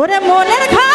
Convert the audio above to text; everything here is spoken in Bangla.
ওরে মনের খা